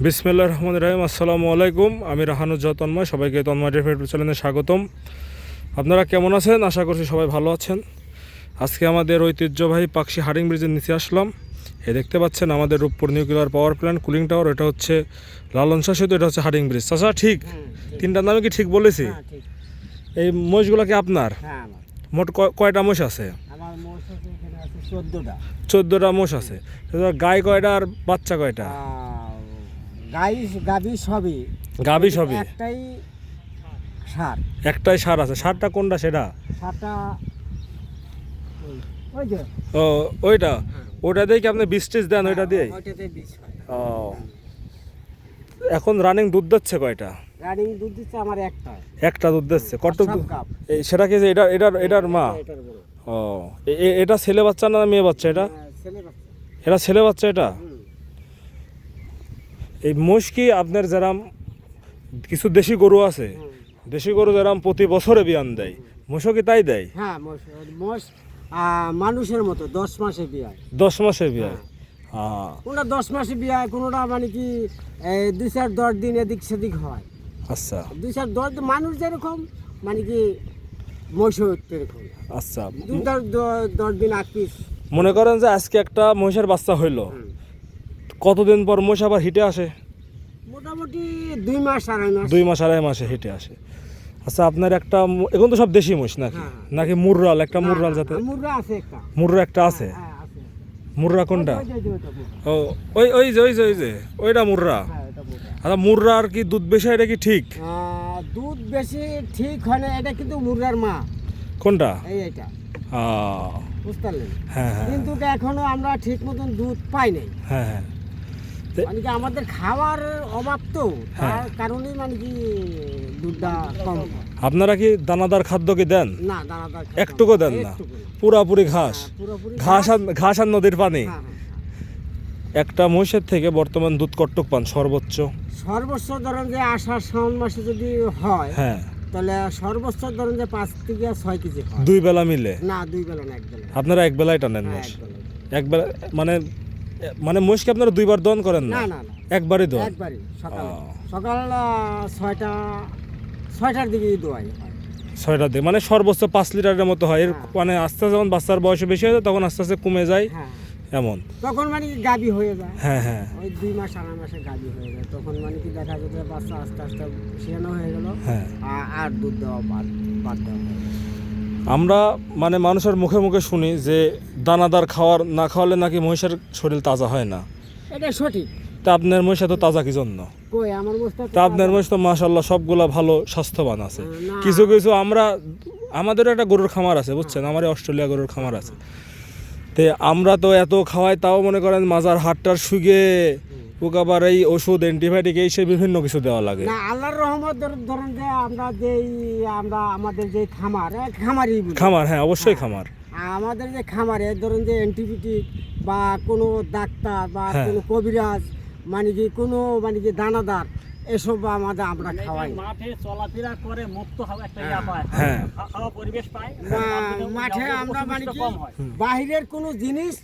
বিসমিল্লা রহমান রহিম আসসালামু আলাইকুম। আমি রাহানুজ্জা তন্ময় সবাইকে তন্ময় ডেফেট চ্যানেলে স্বাগতম। আপনারা কেমন আছেন? আশা করছি সবাই ভালো আছেন। আজকে আমাদের ঐতিহ্যবাহী পাকশি হারিং ব্রিজের নিচে আসলাম। এ দেখতে পাচ্ছেন আমাদের Rooppur nuclear power plant cooling tower এটা হচ্ছে লালন শাহ সেতু এটা হচ্ছে হারিং ব্রিজ। চাচা ঠিক? তিনটার নামে কি ঠিক বলেছি? হ্যাঁ এই মহিষগুলো কি আপনার? হ্যাঁ মোট কয়- কয়টা মোষ আছে? চোদ্দোটা। মোষ আছে। গাই কয়টা আর বাচ্চা কয়টা? গাই গাবি সবই। গাবি সবই? একটাই সার। একটাই সার আছে। সারটা কোনটা সেটা? সারটা ও ওইটা? ওটা দিয়ে কি আপনি বিশ টিস দেন? ওইটা দিয়ে? ওইটাতে বীজ হয়। ও। এখন রানিং দুধ দিচ্ছে কয়টা? রানিং দুধ দিচ্ছে আমার একটা। একটা দুধ দিচ্ছে। কত সেটা কি এটা এটার এটার মা। ও এটা ছেলে বাচ্চা না মেয়ে বাচ্চা এটা? হ্যাঁ, এটা ছেলে বাচ্চা এটা? এই মোষ কি আপনার যেরাম কিছু দেশি গরু আছে? দেশি গরু যেরাম প্রতি বছরে বিয়ান দেয় মোষও কি তাই দেয়? হ্যাঁ মোষ মানুষের মতো দশ মাসে বিয়ায়। দশ মাসে বিয়ায়? হ্যাঁ। কোনটা দশ মাসে বিয়ায় কোনোটা মানে কি দুই চার দশ দিন এদিক সেদিক হয়। আচ্ছা। দুই চার দশ দিন মানুষ যেরকম মানে কি মহিষ আচ্ছা দশ দিন আগ পিস মনে করেন যে আজকে একটা মহিষের বাচ্চা হইল। কতদিন পর মহিষ আবার হিটে আসে? মোটামুটি দুই মাস আড়াই মাস। দুই মাস আড়াই মাসে হেঁটে আসে। আচ্ছা আপনার একটা এখন তো সব দেশি মোষ নাকি? হ্যাঁ। নাকি মুররাল একটা মুররাল যাতে মুরগা আছে একটা। মুররা একটা আছে? হ্যাঁ মুররা কোনটা? ওই ওই যে, ও ওই ওই যে ওই যে ওই যে ওইটা মুররা। হ্যাঁ। আচ্ছা মুররা। আর কি দুধ বেশি এটা কি ঠিক? দুধ বেশি ঠিক হয় না এটা কিন্তু মুরগার মা। কোনটা? এই এটা। বুঝতে পারলেন? হ্যাঁ হ্যাঁ। কিন্তু এখনও আমরা ঠিক মতন দুধ পাই নাই। হ্যাঁ হ্যাঁ। মানে কি আমাদের খাওয়ার অভাব তো? হ্যাঁ। তার কারণেই মানে কি দুধটা কম আপনারা কি দানাদার খাদ্য কি দেন? না দানাদার একটুকু দেন না। পুরাপুরি ঘাস। ঘাস। আর ঘাস আর নদীর পানি। একটা মহিষের থেকে বর্তমান দুধ কট্টক পান সর্বোচ্চ। সর্বোচ্চ ধরেন যে আষাঢ় শ্রাবণ মাসে যদি হয় হ্যাঁ। তাহলে সর্বোচ্চ ধরেন যে পাঁচ থেকে ছয় কেজি হয়। দুই বেলা মিলে? না দুই বেলা না এক বেলা। আপনারা এক বেলায় টানেন হ্যাঁ, মোষ এক বেলা। মানে মানে মোষকে আপনারা দুইবার দন করেন না? না না একবারই দন একবারই সকাল। সকাল ছয়টা ছয়টার দিকে দোয়াই ছয়টার দিকে মানে সর্বোচ্চ পাঁচ লিটারের মতো হয়। এর হ্যাঁ। মানে আস্তে আস্তে যখন বাচ্চার বয়স বেশি হয় তখন আস্তে আস্তে কমে যায়। হ্যাঁ। এমন। তখন মানে কি গাবি হয়ে যায়? হ্যাঁ হ্যাঁ। ওই দুই মাস আড়াই মাসে গাবি হয়ে যায়। তখন মানে কি দেখা যায় যে বাচ্চা আস্তে আস্তে সেনো হয়ে গেল। হ্যাঁ। আর দুধ দেওয়া বাদ বাদ দেওয়া আমরা মানে মানুষের মুখে মুখে শুনি যে দানাদার খাওয়ার না খাওয়ালে নাকি মহিষের শরীর তাজা হয় না। এটা সঠিক। তা আপনার মহিষ এত তাজা কি জন্য তা আপনার মহিষ তো মাসাল্লাহ সবগুলা ভালো স্বাস্থ্যবান আছে। কিছু কিছু আমরা আমাদেরও একটা গরুর খামার আছে বুঝছেন? আমার অস্ট্রেলিয়া গরুর খামার আছে। তে আমরা তো এত খাওয়াই তাও মনে করেন মাজার হাটটার সুগে ওকে আবার এই ওষুধ অ্যান্টিবায়োটিক এই সে বিভিন্ন কিছু দেওয়া লাগে। না আল্লাহর রহমত ধর- ধরেন যে আমরা যেই আমরা আমাদের যে খামার খামারই খামার হ্যাঁ অবশ্যই খামার। আমাদের যে খামারে ধরেন যে অ্যান্টিবায়োটিক বা কোনো ডাক্তার বা হ্যাঁ। কোনো কবিরাজ মানে কি কোনো মানে কি দানাদার এসব আমাদের আমরা খাওয়াই মাঠে চলাফেরা করে মুক্ত হাওয়া একটা ইয়া পায় হ্যাঁ। খাওয়া পরিবেশ পায় মাঠে আমরা মানে কি বাহিরের কোনো জিনিস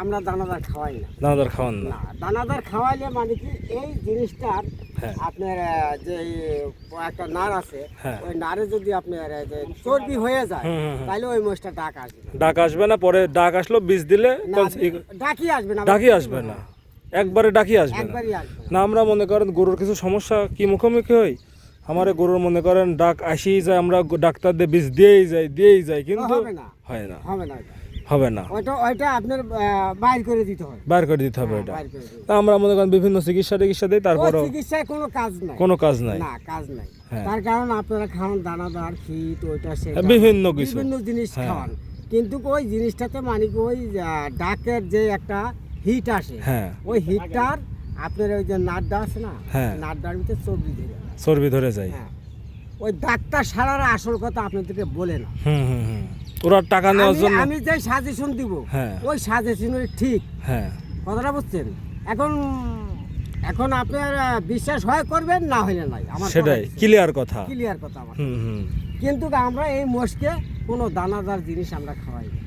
আমরা দানাদার খাওয়াই না দানাদার খাওয়ান না দানাদার খাওয়াইলে মানে কি এই জিনিসটার হ্যাঁ। আপনার যে একটা নার আছে হ্যাঁ। ওই নারে যদি আপনার যে চর্বি হয়ে যায়। তাহলে ওই মোষটা ডাক আসবে ডাক আসবে না পরে ডাক আসলো বীজ দিলে ডাকি আসবে না ডাকি আসবে না একবারে ডাকি আসবে না একবারই আসবে না। আমরা মনে করেন গরুর কিছু সমস্যা কি মুখোমুখি হই আমার গরুর মনে করেন ডাক আসেই যায় আমরা গ- ডাক্তার দিয়ে বীজ দিয়েই যাই দিয়েই যাই কিন্তু হবে না। হয় না হবে না ওটা। হবে না ওইটা ওইটা আপনার আহ, বাইর করে দিতে হবে বাইর করে দিতে হবে হ্যাঁ, এটা বাইর করে দিতে হবে। তা আমরা মনে করেন বিভিন্ন চিকিৎসা টিকিৎসা দিই ওই তারপরও চিকিৎসায় কোনো কাজ নাই কোনো কাজ নাই না কাজ নাই হ্যাঁ। তার কারণ আপনারা খাওয়ান দানাদার শীত ওইটা সেটা বিভিন্ন কিছু। বিভিন্ন জিনিস হ্যাঁ। খাওয়ান কিন্তু ওই জিনিসটাতে মানে কি ওই আহ, ডাকের যে একটা হিট আসে। হ্যাঁ। ওই হিটটার আপনার ওই যে নাড্ডা আছে না হ্যাঁ। নাড্ডার ভিতরে চর্বি ধরে। চর্বি ধরে যায়। হ্যাঁ। ওই ডাক্তার সারার আসল কথা আপনাদেরকে বলে না। ওরা টাকা নেওয়ার জন্য আমি যে সাজেশন দিব হ্যাঁ। ওই সাজেশনের ঠিক। হ্যাঁ। কথাটা বুঝছেন? এখন এখন আপনার বিশ্বাস হয় করবেন না হইলে নাই। আমার সেটাই। ক্লিয়ার কথা। ক্লিয়ার কথা আমার। কিন্তু আমরা এই মোষকে কোনো দানাদার জিনিস আমরা খাওয়াই না।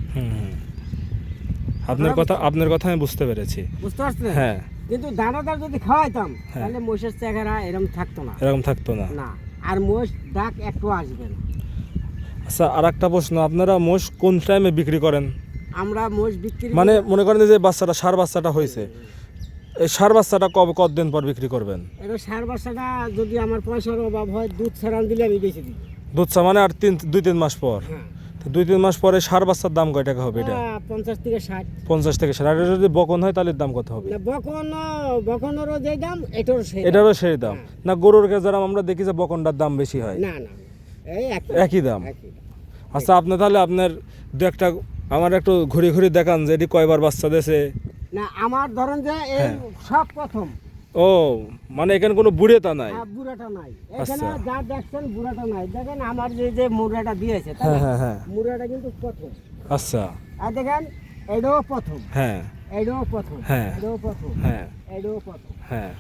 আপনার কথা আপনার কথা আমি বুঝতে পেরেছি। বুঝতে পারছেন? হ্যাঁ। কিন্তু দানাদার যদি খাওয়াইতাম হ্যাঁ। তাহলে মোষের চেহারা এরকম থাকতো না। এরকম থাকতো না। না। আর মোষ ডাক একটু আসবে না। আচ্ছা আর একটা প্রশ্ন আপনারা মোষ কোন টাইমে বিক্রি করেন? আমরা মোষ বিক্রি মানে মনে করেন যে বাচ্চাটা সার বাচ্চাটা হয়েছে। এই সার বাচ্চাটা কবে কতদিন পর বিক্রি করবেন? এটা সার বাচ্চাটা যদি আমার পয়সার অভাব হয় দুধ ছাড়ান দিলে আমি বেশি দিই দুধ চা মানে আর তিন দুই তিন মাস পর? হ্যাঁ। দুই তিন মাস পরে সার বাচ্চার দাম কয় টাকা হবে এটা? পঞ্চাশ থেকে ষাট। পঞ্চাশ থেকে ষাট। আর এটা যদি বকন হয় তাহলে দাম কত হবে? বকন বকনেরও যে দাম এটারও সেই দাম। এটারও সেই দাম। না গরুর যেরকম আমরা দেখি যে বকনটার দাম বেশি হয়। না না একই দাম। আচ্ছা আপনি তাহলে আপনার দু একটা আমার একটু ঘুরে ঘুরে দেখান যে এটি কয়বার বাচ্চা দেশে না আমার ধরেন যে এই হ্যাঁ। সব প্রথম। ও মানে এখানে কোনো বুড়েতা নাই? আর বুড়াটা নাই। এখানে আচ্ছা। যা দেখছেন বুড়াটা নাই। দেখেন আমার যে যে মুড়াটা দিয়েছে হ্যাঁ হ্যাঁ হ্যাঁ। মুড়াটা কিন্তু প্রথম। আচ্ছা। আর দেখেন এটাও প্রথম। হ্যাঁ। এটাও প্রথম। হ্যাঁ। এটাও প্রথম। হ্যাঁ। এটাও প্রথম। হ্যাঁ।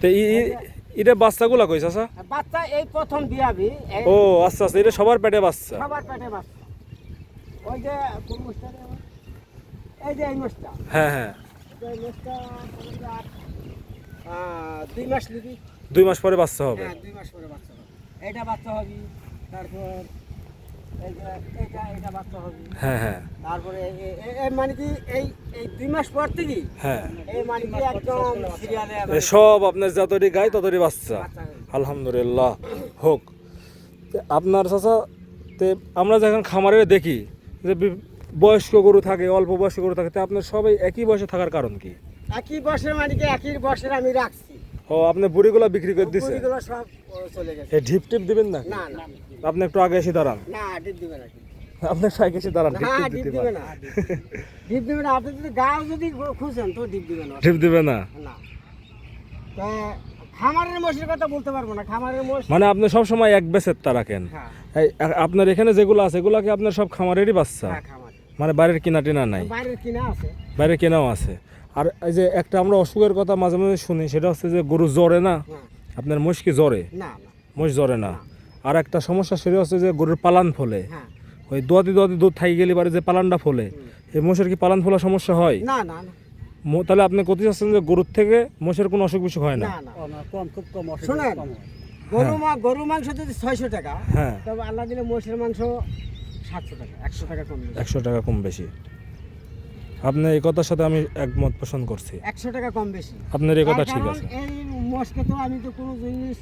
তো এটা বাচ্চাগুলা কইছে আচ্ছা? বাচ্চা এই প্রথম দিয়াবি ও আচ্ছা আচ্ছা এটা সবার পেটে বাচ্চা। সবার পেটে বাচ্চা। ওই যে কোন এই যে এই মোষটা হ্যাঁ হ্যাঁ। এই আহ, দুই মাস নিবি দুই মাস পরে বাচ্চা হবে। হ্যাঁ দুই মাস পরে বাচ্চা হবে। এটা বাচ্চা হবে তারপর হ্যাঁ হ্যাঁ। তারপরে মানে কি এই এই দুই মাস পর থেকে? হ্যাঁ। এই মানে কি একদম সিরিয়ালে সব আপনার যতটি গাই ততটি বাচ্চা। আলহামদুলিল্লাহ। হোক আপনার চাচা তে আমরা যখন খামারে দেখি যে বয়স্ক গরু থাকে অল্প বয়স্ক গরু থাকে তে আপনার সবাই একই বয়সে থাকার কারণ কি? একই বছর মানে কি একই বছর আমি রাখছি। ও আপনি বুড়িগুলো বিক্রি করে দিছে? পুরিগুলো সব চলে গেছে। এই ঢিপ টিপ দিবেন না? না না। আপনি একটু আগে এসে দাঁড়ান। না ডিপ দিবে না আপনি সাইকে এসে দাঁড়ান ঢিপ না টিপ দিতে পারেন। না আপনি যদি গাও যদি খুঁজেন তো ডিপ দিবে না। ঢিপ দিবে না? না। তা খামারের মোষের কথা বলতে পারব না খামারের মোষ মানে আপনি সব সময় এক বেসের তা রাখেন? হ্যাঁ। আপনার এখানে যেগুলো আছে এগুলো কি আপনার সব খামারেরই বাচ্চা? হ্যাঁ মানে বাইরের কিনা টিনা নাই? বাইরের কিনা আছে। বাইরে কেনাও আছে। আর এই যে একটা আমরা অসুখের কথা মাঝে মাঝে শুনি সেটা হচ্ছে যে গরু জ্বরে না? হ্যাঁ। আপনার মোষ কি জ্বরে? না না। মোষ জ্বরে না। আর একটা সমস্যা সেটা হচ্ছে যে গরুর পালান ফলে। হ্যাঁ। ওই দোয়াতি দোয়াতি দুধ থাকি গেলে পারে যে পালানটা ফলে। এই মোষের কি পালান ফোলা সমস্যা হয়? না না না। তাহলে আপনি কত চাচ্ছেন যে গরুর থেকে মোষের কোনো অসুখ বিসুখ হয় না? না না। কম কম খুব কম শোনেন গরু মা গরু মাংস যদি ছয়শো টাকা হ্যাঁ। তবে আল্লাহ দিলে মোষের মাংস সাতশো টাকা একশো টাকা কম একশো টাকা কম বেশি। আপনি এই কথার সাথে আমি একমত পোষণ করছি। একশো টাকা কম বেশি। আপনার এই কথা ঠিক আছে। এই মোষকে তো আমি তো কোনো জিনিস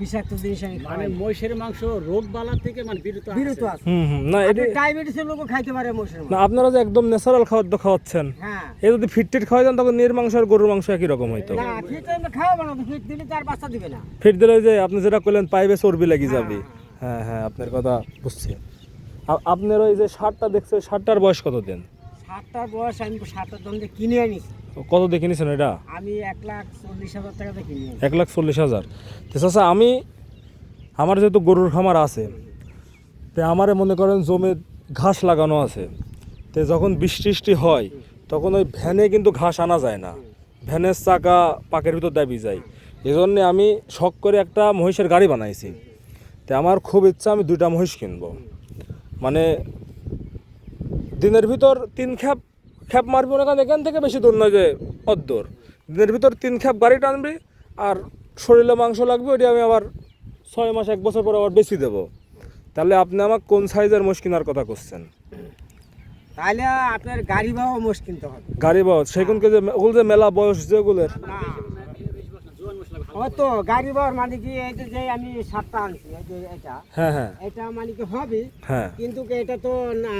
বিষাক্ত জিনিস আমি মানে মহিষের মাংস রোগ বালা থেকে মানে বিরত আছে। বিরত আছে। হুম হুম না এটি ডায়াবেটিসের লোকও খাইতে পারে মোষের না আপনারা যে একদম ন্যাচারাল খাদ্য খাওয়াচ্ছেন হ্যাঁ। এ যদি ফিটটিট খাওয়া যান তখন নির মাংস আর গরুর মাংস একই রকম হইতো। না ফিট খাওয়াবো না ফিট দিলে তার বাচ্চা দিবে না। ফিট দিলে ওই যে আপনি যেটা করলেন পাইবে চর্বি লেগে হ্যাঁ, যাবে। হ্যাঁ হ্যাঁ আপনার কথা বুঝছি। আপনার ওই যে শার্টটা দেখছে শার্টটার বয়স কত দিন সাতটার বয়স আমি সাতটার দাম দিয়ে কিনে আনিছি কত দেখে নিছেন এটা? আমি এক লাখ চল্লিশ হাজার টাকা দিয়ে কিনে এক লাখ চল্লিশ হাজার। তো চাচা আমি আমার যেহেতু গরুর খামার আছে তো আমারে মনে করেন জমে ঘাস লাগানো আছে। তো যখন বৃষ্টি টিষ্টি হয় তখন ওই ভ্যানে কিন্তু ঘাস আনা যায় না। ভ্যানের চাকা পাকের ভিতর দাবি যায়। এই জন্যে আমি শখ করে একটা মহিষের গাড়ি বানাইছি। তো আমার খুব ইচ্ছা আমি দুইটা মহিষ কিনবো। মানে দিনের ভিতর তিন খ্যাপ খ্যাপ মারবি না কারণ এখান থেকে বেশি দূর নয় যে অদ্দূর। দিনের ভিতর তিন খ্যাপ গাড়ি টানবি আর শরীরে মাংস লাগবে ওটি আমি আবার ছয় মাস এক বছর পর আবার বেশি দেবো। তাহলে আপনি আমাকে কোন সাইজের মোষ কেনার কথা করছেন? তাহলে আপনার গাড়ি বাবা মোষ কিনতে হবে। গাড়ি বয়স সেগুনকে যে ওগুলো যে মেলা বয়স যেগুলোর। ও তো গাড়ি বাবার মানে কি এই যে আমি সাতটা আনছি এই যে এটা। হ্যাঁ হ্যাঁ। এটা মানে কি হবে হ্যাঁ। কিন্তু এটা তো না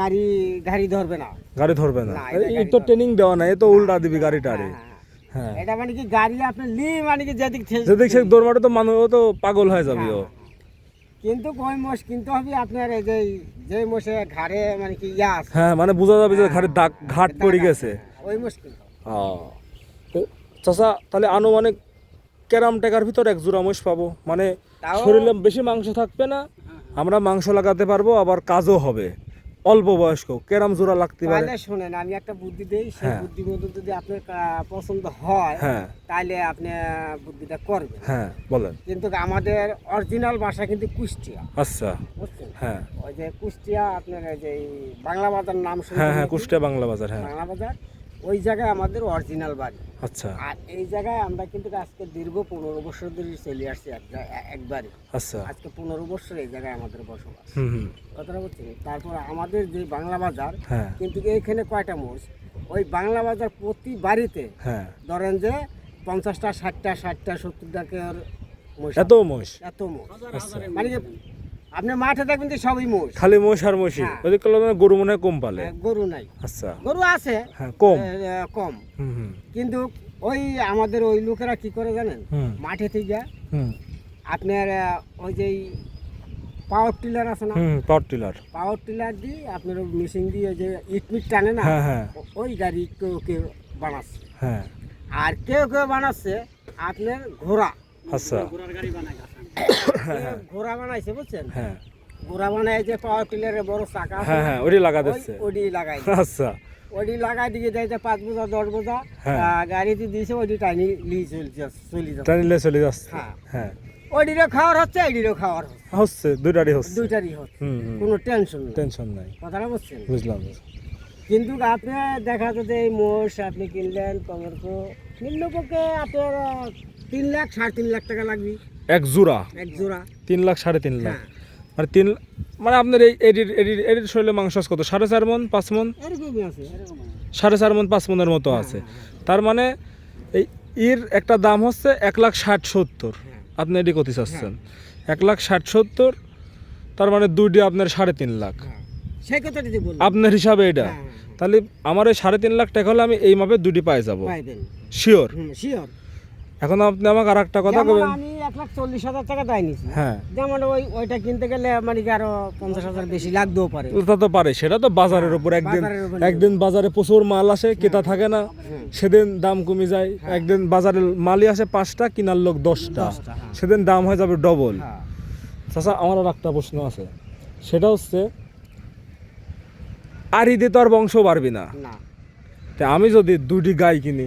গাড়ি গাড়ি ধরবে না। গাড়ি ধরবে না। এই তো ট্রেনিং দেওয়া না এ তো উল্টা দিবি গাড়িটারে হ্যাঁ, হ্যাঁ। হ্যাঁ। এটা মানে কি গাড়ি আপনি লি মানে কি যেদিক থেকে- যেদিক সে দৌড়মাটে তো মানুষ তো পাগল হয়ে যাবে ও। হ্যাঁ, কিন্তু কই মোষ কিনতে হবে আপনার এই যে যে মোষে ঘাড়ে মানে কি ইয়া আছে। হ্যাঁ মানে বোঝা যাবে যে ঘাটে দাগ ঘাট পড়ে গেছে। ওই মোষ কিনতে। ও। তো চাচা তাহলে আনুমানিক ক্যারাম টাকার ভিতর এক জোড়া মোষ পাবো। মানে শরীরে বেশি মাংস থাকবে না আমরা মাংস লাগাতে পারব আবার কাজও হবে। অল্প বয়স্ক ক্যারাম জোড়া লাগতে পারে। শোনেন আমি একটা বুদ্ধি দেই সেই হ্যাঁ। বুদ্ধি মতো যদি আপনার পছন্দ হয় হ্যাঁ। তাহলে আপনি বুদ্ধিটা করবেন। হ্যাঁ বলেন। কিন্তু আমাদের অরিজিনাল ভাষা কিন্তু কুষ্টিয়া। আচ্ছা। বুঝছেন? হ্যাঁ। ওই যে কুষ্টিয়া আপনার এই যে বাংলা বাজার নাম শুনছেন হ্যাঁ হ্যাঁ কুষ্টিয়া বাংলা বাজার হ্যাঁ। বাংলা বাজার ওই জায়গায় আমাদের অরিজিনাল বাড়ি। আচ্ছা। আর এই জায়গায় আমরা কিন্তু আজকে দীর্ঘ পনেরো বছর ধরে চলে আসছি একবারে। আচ্ছা। আজকে পনেরো বছর এই জায়গায় আমাদের বসবাস। কথাটা বলছি তারপর আমাদের যে বাংলা বাজার হ্যাঁ। কিন্তু এইখানে কয়টা মোষ? ওই বাংলা বাজার প্রতি বাড়িতে হ্যাঁ। ধরেন যে পঞ্চাশটা ষাটটা ষাটটা সত্তরটা কেউ মোষ এত মোষ? এত মোষ। আচ্ছা। মানে আপনি মাঠে দেখবেন যে সবই মোষ। খালি মোষ আর মহিষী হ্যাঁ। ওদিকে কলমে গরু মনে হয় কম পালে। হ্যাঁ, গরু নাই। আচ্ছা। গরু আছে। হ্যাঁ কম। কম। কিন্তু ওই আমাদের ওই লোকেরা কি করে জানেন? মাঠে থেকে আপনার ওই যে পাওয়ার টিলার আছে না? পাওয়ার টিলার পাওয়ার টিলার দিয়ে আপনার মেশিন দিয়ে যে ইটমিট টানে না? ওই গাড়ি কেউ কেউ বানাচ্ছে। হ্যাঁ। আর কেউ কেউ বানাচ্ছে আপনার ঘোড়া। আচ্ছা। ঘোড়ার গাড়ি বানায় ঘোড়া বানাইছে বুঝছেন? হ্যাঁ। ঘোড়া বানায় যে পাওয়ার টিলারের বড় চাকা হ্যাঁ হ্যাঁ ওটি লাগা দিচ্ছে ওডি লাগাই আচ্ছা। ওডি লাগাই দিয়ে দেয় যে পাঁচ বোঝা দশ বোঝা হ্যাঁ। গাড়িতে দিয়েছে ওডি টাইনি লিয়ে চলে যাচ্ছে। টানিলে চলে যাচ্ছে। হ্যাঁ। হ্যাঁ। ওডিরও খাওয়ার হচ্ছে এডিরও খাওয়ার হচ্ছে। দুইটারই হচ্ছে। দুইটারই হচ্ছে। কোনো টেনশন নেই। টেনশন নাই। কথাটা বুঝছেন? বুঝলাম কিন্তু আপনি দেখা যাচ্ছে এই মোষ আপনি কিনলেন কমরক নিম্নপক্ষে আপনার তিন লাখ সাড়ে তিন লাখ টাকা লাগবে। এক জোড়া। এক জোড়া। তিন লাখ সাড়ে তিন লাখ। হ্যাঁ। মানে তিন মানে আপনার এই এডির এডির এডির শরীরে মাংস আছে কত? সাড়ে চার মন পাঁচ মন? সাড়ে চার মন পাঁচ মনের মতো আছে। তার মানে এই ইর একটা দাম হচ্ছে এক লাখ ষাট সত্তর। হ্যাঁ। আপনি এটি কত চাচ্ছেন। এক লাখ ষাট সত্তর তার মানে দুইটি আপনার সাড়ে তিন লাখ। হ্যাঁ। আপনার হিসাবে এটা। হ্যাঁ, হ্যাঁ, তাহলে আমার ওই সাড়ে তিন লাখ টাকা হলে আমি এই মাপে দুটি পায়ে যাব। শিওর শিওর এখন আপনি আমাকে আর একটা কথা বলবেন আমি এক লাখ চল্লিশ হাজার টাকা দায় নিছি হ্যাঁ। যেমন ওই ওইটা কিনতে গেলে মানে কি আরও পঞ্চাশ হাজার বেশি লাগতেও পারে। তা তো পারে সেটা তো বাজারের উপর একদিন একদিন বাজারে প্রচুর মাল আসে কেতা থাকে না। সেদিন দাম কমে যায় একদিন বাজারে মালই আসে পাঁচটা কিনার লোক দশটা। হ্যাঁ। সেদিন দাম হয়ে যাবে ডবল। হ্যাঁ। চাচা আমার আর একটা প্রশ্ন আছে। সেটা হচ্ছে আর ঈদে তো আর বংশ বাড়বি না। না। তা আমি যদি দুটি গাই কিনি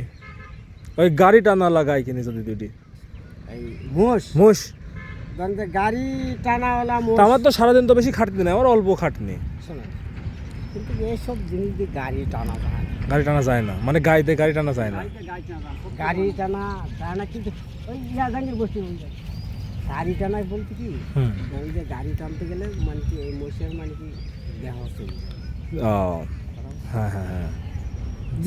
ওই গাড়ি টানালা গাই কিনি যদি দুটি এই মোষ? মোষ। গাড়ি টানাওয়ালা আমার তো সারাদিন তো বেশি খাটনি না আমার অল্প খাটনি। কিন্তু এইসব জিনিস দিয়ে গাড়ি টানা যায় গাড়ি টানা যায় না মানে গাড়িতে গাড়ি টানা যায় না। গাড়ি টানা যায় না। কিন্তু ওই ইয়াদাঙ্গের বসে গাড়ি টানা বলতে কি? ধরেন যে গাড়ি টানতে গেলে মানে কি এই মোষের মানে কি দেহ চলে যায়। ও হ্যাঁ হ্যাঁ হ্যাঁ।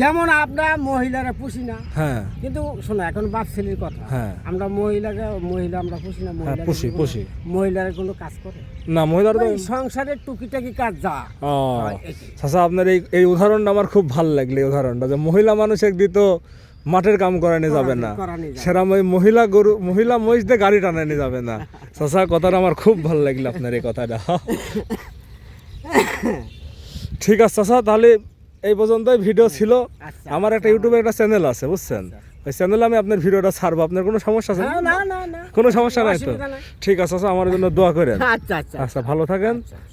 যেমন আমরা মহিলারা পুষি না হ্যাঁ। কিন্তু শোনো এখন বাপ ছেলের কথা। হ্যাঁ। আমরা মহিলাকে মহিলা আমরা পুষি না মহিলা পুষি, পুষি। মহিলারা কোনো কাজ করে? না মহিলার তো সংসারের টুকিটাকি কাজ যা। ও হয় আপনার এই এই উদাহরণটা আমার খুব ভালো লাগল এই উদাহরণটা যে মহিলা মানুষ একদিন তো মাঠের কাম করানি যাবে না। সেরাম ওই মহিলা গরু মহিলা মহিষ দিয়ে গাড়ি টানানি যাবে না। চাচা কথাটা আমার খুব ভালো লাগল আপনার এই কথাটা। ঠিক আছে চাচা তাহলে এই পর্যন্তই ভিডিও ছিল। আচ্ছা আমার একটা ইউটিউবে একটা চ্যানেল আছে বুঝছেন? ওই চ্যানেলে আমি আপনার ভিডিওটা ছাড়বো। আপনার কোনো সমস্যা আছে? কোনো সমস্যা নাই তো? ঠিক আছে আচ্ছা আমার জন্য দোয়া করেন। আচ্ছা আচ্ছা। আচ্ছা ভালো থাকেন। আচ্ছা, আচ্ছা।